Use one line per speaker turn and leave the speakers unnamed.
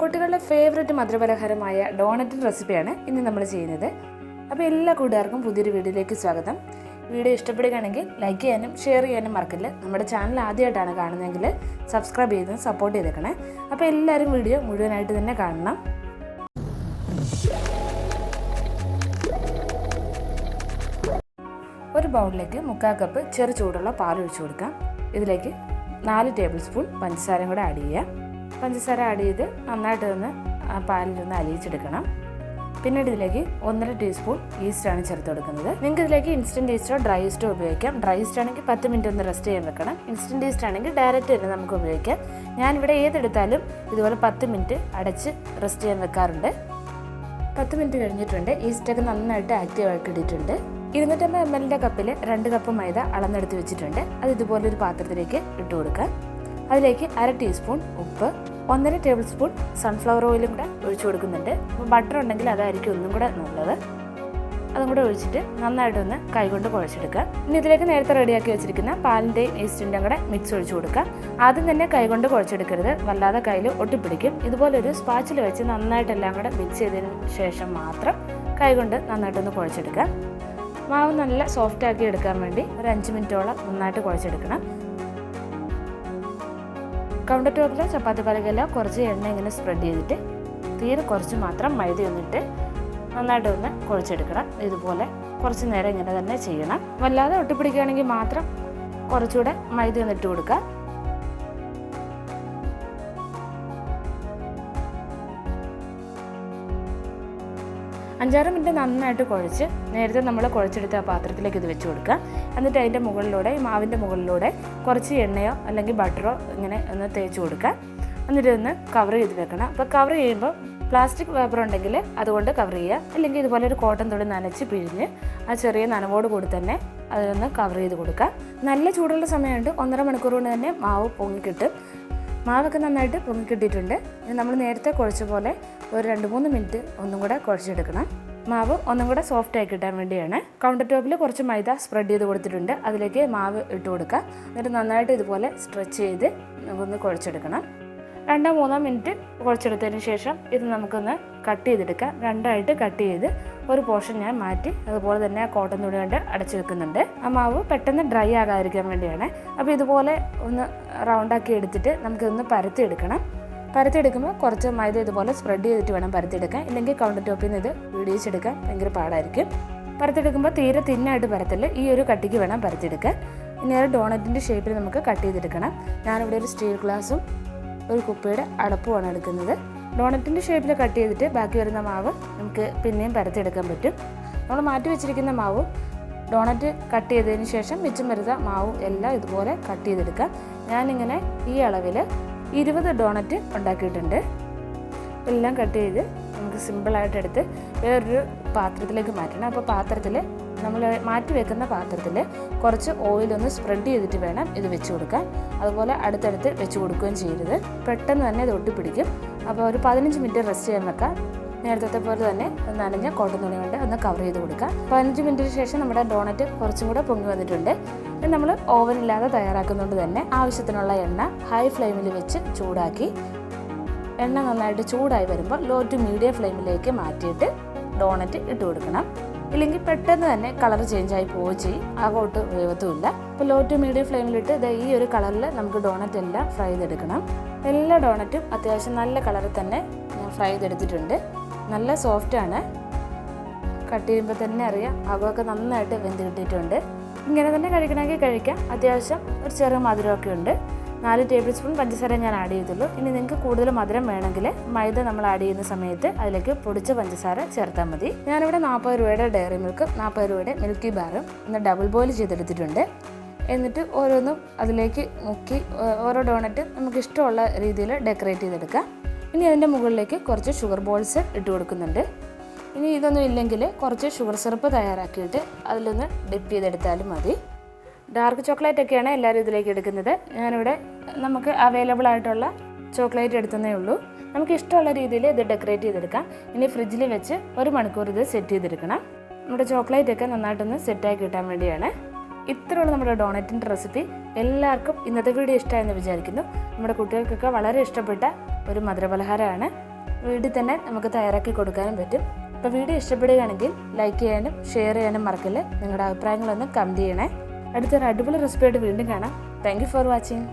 കുട്ടികളുടെ ഫേവററ്റ് മധുരപലഹാരമായ ഡോണറ്റിന്റെ റെസിപ്പിയാണ് ഇന്ന് നമ്മൾ ചെയ്യുന്നത്. അപ്പോൾ എല്ലാ കൂട്ടുകാർക്കും പുതിയൊരു വീഡിയോയിലേക്ക് സ്വാഗതം. വീഡിയോ ഇഷ്ടപ്പെടുകയാണെങ്കിൽ ലൈക്ക് ചെയ്യാനും ഷെയർ ചെയ്യാനും മറക്കില്ല? നമ്മുടെ ചാനൽ ആദ്യമായിട്ടാണ് കാണുന്നതെങ്കിൽ സബ്സ്ക്രൈബ് ചെയ്ത് സപ്പോർട്ട് ചെയ്തേക്കണേ. അപ്പോൾ എല്ലാവരും വീഡിയോ മുഴുവനായിട്ട് തന്നെ കാണണം. ഒരു ബൗളിലേക്ക് മുക്കാൽ കപ്പ് ചെറു ചൂടുള്ള പാൽ ഒഴിച്ചു കൊടുക്കാം. ഇതിലേക്ക് നാല് ടേബിൾ സ്പൂൺ പഞ്ചസാരയും കൂടെ ആഡ് ചെയ്യാം പഞ്ചസാര ആഡ് ചെയ്ത് നന്നായിട്ട് ഒന്ന് ആ പാലിലൊന്ന് അലിയിച്ചെടുക്കണം. പിന്നീട് ഇതിലേക്ക് ഒന്നര ടീസ്പൂൺ ഈസ്റ്റാണ് ചേർത്ത് കൊടുക്കുന്നത്. നിങ്ങൾക്ക് ഇതിലേക്ക് ഇൻസ്റ്റന്റ് ഈസ്റ്റോ ഡ്രൈ ഈസ്റ്റോ ഉപയോഗിക്കാം. ഡ്രൈ ഈസ്റ്റ് ആണെങ്കിൽ പത്ത് മിനിറ്റ് ഒന്ന് റെസ്റ്റ് ചെയ്യാൻ വെക്കണം. ഇൻസ്റ്റന്റ് ഈസ്റ്റ് ആണെങ്കിൽ ഡയറക്റ്റ് തന്നെ നമുക്ക് ഉപയോഗിക്കാം. ഞാനിവിടെ ഏതെടുത്താലും ഇതുപോലെ പത്ത് മിനിറ്റ് അടച്ച് റെസ്റ്റ് ചെയ്യാൻ വെക്കാറുണ്ട്. പത്ത് മിനിറ്റ് കഴിഞ്ഞിട്ടുണ്ട്. ഈസ്റ്റൊക്കെ നന്നായിട്ട് ആക്റ്റീവ് ആക്കി ഇട്ടിട്ടുണ്ട് ഇരുന്നൂറ്റമ്പത് എം എല്ലിന്റെ കപ്പിൽ രണ്ട് കപ്പ് മൈദ അളന്നെടുത്ത് വെച്ചിട്ടുണ്ട്. അത് ഇതുപോലെ ഒരു പാത്രത്തിലേക്ക് ഇട്ട് കൊടുക്കുക അതിലേക്ക് അര ടീസ്പൂൺ ഉപ്പ് ഒന്നര ടേബിൾ സ്പൂൺ സൺഫ്ലവർ ഓയിലും കൂടെ ഒഴിച്ചു കൊടുക്കുന്നുണ്ട്. അപ്പോൾ ബട്ടർ ഉണ്ടെങ്കിൽ അതായിരിക്കും ഒന്നും കൂടെ നല്ലത്. അതും കൂടെ ഒഴിച്ചിട്ട് നന്നായിട്ടൊന്ന് കൈകൊണ്ട് കുഴച്ചെടുക്കുക. ഇനി ഇതിലേക്ക് നേരത്തെ റെഡിയാക്കി വെച്ചിരിക്കുന്ന പാലിന്റെയും ഈസ്റ്റിന്റെയും കൂടെ മിക്സ് ഒഴിച്ചു കൊടുക്കുക. ആദ്യം തന്നെ കൈകൊണ്ട് കുഴച്ചെടുക്കരുത്. വല്ലാതെ കയ്യിൽ ഒട്ടിപ്പിടിക്കും. ഇതുപോലെ ഒരു സ്പാച്ചിൽ വെച്ച് നന്നായിട്ട് എല്ലാം കൂടെ മിക്സ് ചെയ്തതിന് ശേഷം മാത്രം കൈകൊണ്ട് നന്നായിട്ടൊന്ന് കുഴച്ചെടുക്കുക. മാവ് നല്ല സോഫ്റ്റ് ആക്കി എടുക്കാൻ വേണ്ടി ഒരു അഞ്ച് മിനിറ്റോളം നന്നായിട്ട് കുഴച്ചെടുക്കണം. കൗണ്ടർ ടോപ്പിൽ ചപ്പാത്തി പലകയിൽ കുറച്ച് എണ്ണ ഇങ്ങനെ സ്പ്രെഡ് ചെയ്തിട്ട് തീരെ കുറച്ച് മാത്രം മൈദ ഒന്നിട്ട് നന്നായിട്ട് ഒന്ന് കുഴച്ചെടുക്കണം. ഇതുപോലെ കുറച്ച് നേരം ഇങ്ങനെ തന്നെ ചെയ്യണം. വല്ലാതെ ഒട്ടിപ്പിടിക്കുകയാണെങ്കിൽ മാത്രം കുറച്ചുകൂടെ മൈദ ഒന്നിട്ട് കൊടുക്കുക. അഞ്ചാറ് മിനിറ്റ് നന്നായിട്ട് കുഴച്ച് നേരത്തെ നമ്മൾ കുഴച്ചെടുത്ത ആ പാത്രത്തിലേക്ക് ഇത് വെച്ച് കൊടുക്കുക. എന്നിട്ട് അതിന്റെ മുകളിലൂടെ ഈ മാവിന്റെ മുകളിലൂടെ കുറച്ച് എണ്ണയോ അല്ലെങ്കിൽ ബട്ടറോ ഇങ്ങനെ ഒന്ന് തേച്ച് കൊടുക്കുക. എന്നിട്ട് ഒന്ന് കവർ ചെയ്ത് വെക്കണം. അപ്പോൾ കവർ ചെയ്യുമ്പോൾ പ്ലാസ്റ്റിക് പേപ്പർ ഉണ്ടെങ്കിൽ അതുകൊണ്ട് കവർ ചെയ്യുക. അല്ലെങ്കിൽ ഇതുപോലെ ഒരു കോട്ടൺ തുണി നനച്ച് പിഴിഞ്ഞ് ആ ചെറിയ നനവോട് കൂടി തന്നെ അതൊന്ന് കവർ ചെയ്ത് കൊടുക്കുക. നല്ല ചൂടുള്ള സമയമുണ്ട്. ഒന്നര മണിക്കൂർ കൊണ്ട് തന്നെ മാവ് പൊങ്ങിക്കിട്ടും. മാവൊക്കെ നന്നായിട്ട് പൊങ്ങിക്കിട്ടിട്ടുണ്ട് ഇനി നമ്മൾ നേരത്തെ കുഴച്ച പോലെ ഒരു രണ്ട് മൂന്ന് മിനിറ്റ് ഒന്നും കൂടെ കുഴച്ചെടുക്കണം. മാവ് ഒന്നും കൂടെ സോഫ്റ്റ് ആയി കിട്ടാൻ വേണ്ടിയാണ്. കൗണ്ടർ ടോപ്പിൽ കുറച്ച് മൈദ സ്പ്രെഡ് ചെയ്ത് കൊടുത്തിട്ടുണ്ട്. അതിലേക്ക് മാവ് ഇട്ട് കൊടുക്കുക. എന്നിട്ട് നന്നായിട്ട് ഇതുപോലെ സ്ട്രെച്ച് ചെയ്ത് നമുക്കൊന്ന് കുഴച്ചെടുക്കണം. രണ്ടോ മൂന്നോ മിനിറ്റ് കുഴച്ചെടുത്തതിന് ശേഷം ഇത് നമുക്കൊന്ന് കട്ട് ചെയ്തെടുക്കാം. രണ്ടായിട്ട് കട്ട് ചെയ്ത് ഒരു പോർഷൻ ഞാൻ മാറ്റി അതുപോലെ തന്നെ കോട്ടൺ തുണി കൊണ്ട് അടച്ചു വെക്കുന്നുണ്ട്. ആ മാവ് പെട്ടെന്ന് ഡ്രൈ ആകാതിരിക്കാൻ വേണ്ടിയാണ്. അപ്പോൾ ഇതുപോലെ ഒന്ന് റൗണ്ടാക്കി എടുത്തിട്ട് നമുക്കിതൊന്ന് പരത്തി എടുക്കുമ്പോൾ കുറച്ച് മൈദ ഇതുപോലെ സ്പ്രെഡ് ചെയ്തിട്ട് വേണം പരത്തിയെടുക്കാൻ. ഇല്ലെങ്കിൽ കൗണ്ടർ ടോപ്പിൽ നിന്ന് ഇത് വീടിയിച്ചെടുക്കാൻ ഭയങ്കര പാടായിരിക്കും. പരത്തെടുക്കുമ്പോൾ തീരെ തിന്നായിട്ട് പരത്തില്ല. ഈ ഒരു കട്ടിക്ക് വേണം പരത്തിയെടുക്കാൻ. ഇനി ഒരു ഡോണറ്റിന്റെ ഷേപ്പിൽ നമുക്ക് കട്ട് ചെയ്തെടുക്കണം. ഞാനിവിടെ ഒരു സ്റ്റീൽ ഗ്ലാസും ഒരു കുപ്പിയുടെ അടപ്പുമാണ് എടുക്കുന്നത്. ഡോണറ്റിന്റെ ഷേപ്പിൽ കട്ട് ചെയ്തിട്ട് ബാക്കി വരുന്ന മാവ് നമുക്ക് പിന്നെയും പരത്തിയെടുക്കാൻ പറ്റും. നമ്മൾ മാറ്റി വെച്ചിരിക്കുന്ന മാവും ഡോണറ്റ് കട്ട് ചെയ്തതിന് ശേഷം മിച്ചം വരുന്ന മാവും എല്ലാം ഇതുപോലെ കട്ട് ചെയ്തെടുക്കാം. ഞാനിങ്ങനെ ഈ അളവിൽ ഇരുപത് ഡോണറ്റ് ഉണ്ടാക്കിയിട്ടുണ്ട്. എല്ലാം കട്ട് ചെയ്ത് നമുക്ക് സിമ്പിളായിട്ട് എടുത്ത് വേറൊരു പാത്രത്തിലേക്ക് മാറ്റണം. അപ്പോൾ പാത്രത്തിൽ നമ്മൾ മാറ്റി വെക്കുന്ന പാത്രത്തിൽ കുറച്ച് ഓയിലൊന്ന് സ്പ്രെഡ് ചെയ്തിട്ട് വേണം ഇത് വെച്ച് കൊടുക്കാൻ. അതുപോലെ അടുത്തടുത്ത് വെച്ച് കൊടുക്കുകയും ചെയ്യരുത്. പെട്ടെന്ന് തന്നെ ഇത് ഒട്ടിപ്പിടിക്കും. അപ്പോൾ ഒരു പതിനഞ്ച് മിനിറ്റ് റെസ്റ്റ് ചെയ്യാൻ വെക്കാം. നേരത്തെ പോലെ തന്നെ നനഞ്ഞ കോട്ടൺ തുണി കൊണ്ട് ഒന്ന് കവർ ചെയ്ത് കൊടുക്കാം. പതിനഞ്ച് മിനിറ്റിന് ശേഷം നമ്മുടെ ഡോണറ്റ് കുറച്ചും കൂടെ പൊങ്ങി വന്നിട്ടുണ്ട്. ഇത് നമ്മൾ ഓവനില്ലാതെ തയ്യാറാക്കുന്നതുകൊണ്ട് തന്നെ ആവശ്യത്തിനുള്ള എണ്ണ ഹൈ ഫ്ലെയിമിൽ വെച്ച് ചൂടാക്കി. എണ്ണ നന്നായിട്ട് ചൂടായി വരുമ്പോൾ ലോ ടു മീഡിയം ഫ്ലെയിമിലേക്ക് മാറ്റിയിട്ട് ഡോണറ്റ് ഇട്ട് കൊടുക്കണം. ഇല്ലെങ്കിൽ പെട്ടെന്ന് തന്നെ കളർ ചേഞ്ച് ആയി പോവുകയും ചെയ്യും. ആകോട്ട് വേവത്തുമില്ല അപ്പോൾ ലോ ടു മീഡിയം ഫ്ലെയിമിലിട്ട് ഇത് ഈ ഒരു കളറിൽ നമുക്ക് ഡോണറ്റ് എല്ലാം ഫ്രൈ ചെയ്തെടുക്കണം. എല്ലാ ഡോണറ്റും അത്യാവശ്യം നല്ല കളറിൽ തന്നെ ഞാൻ ഫ്രൈ ചെയ്തെടുത്തിട്ടുണ്ട്. നല്ല സോഫ്റ്റാണ് കട്ട് ചെയ്യുമ്പോൾ തന്നെ അറിയാം അകമൊക്കെ നന്നായിട്ട് വെന്ത് കിട്ടിയിട്ടുണ്ട്. ഇങ്ങനെ തന്നെ കഴിക്കണമെങ്കിൽ കഴിക്കാം. അത്യാവശ്യം ഒരു ചെറു മധുരമൊക്കെ ഉണ്ട്. നാല് ടേബിൾ സ്പൂൺ പഞ്ചസാര ഞാൻ ആഡ് ചെയ്തുള്ളൂ. ഇനി നിങ്ങൾക്ക് കൂടുതൽ മധുരം വേണമെങ്കിൽ മൈദ നമ്മൾ ആഡ് ചെയ്യുന്ന സമയത്ത് അതിലേക്ക് പൊടിച്ച പഞ്ചസാര ചേർത്താൽ മതി. ഞാനിവിടെ നാൽപ്പത് രൂപയുടെ ഡയറി മിൽക്ക് നാൽപ്പത് രൂപയുടെ മിൽക്കി ബാറും ഒന്ന് ഡബിൾ ബോയിൽ ചെയ്തെടുത്തിട്ടുണ്ട്. എന്നിട്ട് ഓരോന്നും അതിലേക്ക് മുക്കി ഓരോ ഡോണറ്റ് നമുക്ക് ഇഷ്ടമുള്ള രീതിയിൽ ഡെക്കറേറ്റ് ചെയ്തെടുക്കാം. ഇനി അതിന്റെ മുകളിലേക്ക് കുറച്ച് ഷുഗർ ബോൾസ് ഇട്ട് കൊടുക്കുന്നുണ്ട്. ഇനി ഇതൊന്നും ഇല്ലെങ്കിൽ കുറച്ച് ഷുഗർ സിറപ്പ് തയ്യാറാക്കിയിട്ട് അതിലൊന്ന് ഡിപ്പ് ചെയ്തെടുത്താലും മതി. ഡാർക്ക് ചോക്ലേറ്റ് ഒക്കെയാണ് എല്ലാവരും ഇതിലേക്ക് എടുക്കുന്നത്. ഞാനിവിടെ നമുക്ക് അവൈലബിൾ ആയിട്ടുള്ള ചോക്ലേറ്റ് എടുത്തതേ ഉള്ളൂ. നമുക്ക് ഇഷ്ടമുള്ള രീതിയിൽ ഇത് ഡെക്കറേറ്റ് ചെയ്തെടുക്കാം. ഇനി ഫ്രിഡ്ജിൽ വെച്ച് ഒരു മണിക്കൂർ ഇത് സെറ്റ് ചെയ്തെടുക്കണം. നമ്മുടെ ചോക്ലേറ്റ് ഒക്കെ നന്നായിട്ടൊന്ന് സെറ്റായി കിട്ടാൻ വേണ്ടിയാണ്. ഇത്രയുള്ള നമ്മുടെ ഡോണറ്റിന്റെ റെസിപ്പി എല്ലാവർക്കും ഇന്നത്തെ വീഡിയോ ഇഷ്ടമായെന്ന് വിചാരിക്കുന്നു. നമ്മുടെ കുട്ടികൾക്കൊക്കെ വളരെ ഇഷ്ടപ്പെട്ട ഒരു മധുരപലഹാരമാണ്. വീട്ടിൽ തന്നെ നമുക്ക് തയ്യാറാക്കി കൊടുക്കാനും പറ്റും. അപ്പോൾ വീഡിയോ ഇഷ്ടപ്പെടുകയാണെങ്കിൽ ലൈക്ക് ചെയ്യാനും ഷെയർ ചെയ്യാനും മറക്കല്ലേ? നിങ്ങളുടെ അഭിപ്രായങ്ങളൊന്ന് കമന്റ് ചെയ്യണേ. അടുത്തൊരു അടിപൊളി റെസിപ്പിയായിട്ട് വീണ്ടും കാണാം. Thank for watching